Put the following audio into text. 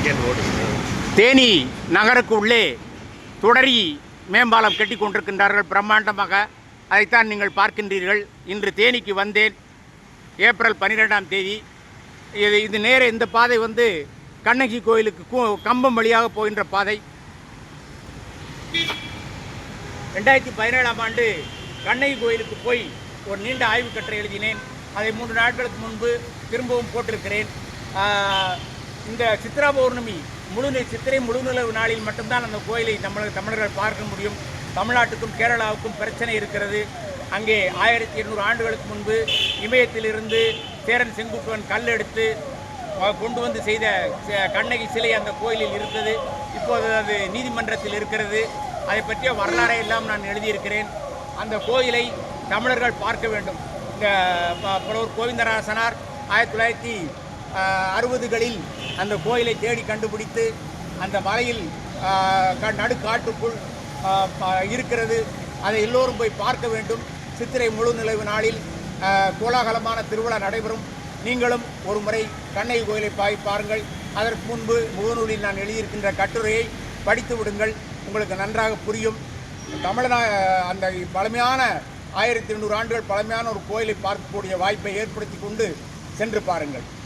Second Theni நகருக்கு உள்ளே தொடரி மேம்பாலம் கட்டி கொண்டிருக்கின்றார்கள் பிரம்மாண்டமாக. அதைத்தான் நீங்கள் பார்க்கின்றீர்கள். இன்று தேனிக்கு வந்தேன். ஏப்ரல் பன்னிரெண்டாம் தேதி. இது இது நேர இந்த பாதை வந்து கண்ணகி கோயிலுக்கு கம்பம் வழியாக போகின்ற பாதை. ரெண்டாயிரத்தி பதினேழாம் ஆண்டு கண்ணகி கோயிலுக்கு போய் ஒரு நீண்ட ஆய்வு கட்டுரை எழுதினேன். அதை மூன்று நாட்களுக்கு முன்பு திரும்பவும் போட்டிருக்கிறேன். இந்த சித்ரா பௌர்ணமி முழு சித்திரை முழுநிலவு நாளில் மட்டும்தான் அந்த கோயிலை தமிழக தமிழர்கள் பார்க்க முடியும். தமிழ்நாட்டுக்கும் கேரளாவுக்கும் பிரச்சனை இருக்கிறது. அங்கே ஆயிரத்தி இருநூறு ஆண்டுகளுக்கு முன்பு இமயத்திலிருந்து சேரன் செங்குட்டுவன் கல் எடுத்து கொண்டு வந்து செய்த கண்ணகி சிலை அந்த கோயிலில் இருந்தது. இப்போது அது நீதிமன்றத்தில் இருக்கிறது. அதை பற்றிய வரலாறை எல்லாம் நான் எழுதியிருக்கிறேன். அந்த கோயிலை தமிழர்கள் பார்க்க வேண்டும். இந்த புலவர் கோவிந்தராசனார் ஆயிரத்தி தொள்ளாயிரத்தி அறுபதுகளில் அந்த கோயிலை தேடி கண்டுபிடித்து அந்த மலையில் க- நடுக்காட்டுக்குள் ப- இருக்கிறது. அதை எல்லோரும் போய் பார்க்க வேண்டும். சித்திரை முழு நிலவு நாளில் கோலாகலமான திருவிழா நடைபெறும். நீங்களும் ஒரு முறை கண்ணகி கோயிலை பாய் பாருங்கள். அதற்கு முன்பு முகநூலில் நான் எழுதியிருக்கின்ற கட்டுரையை படித்து விடுங்கள். உங்களுக்கு நன்றாக புரியும். தமிழனா அந்த பழமையான ஆயிரத்தி எண்ணூறு ஆண்டுகள் பழமையான ஒரு கோயிலை பார்க்கக்கூடிய வாய்ப்பை ஏற்படுத்தி கொண்டு சென்று பாருங்கள்.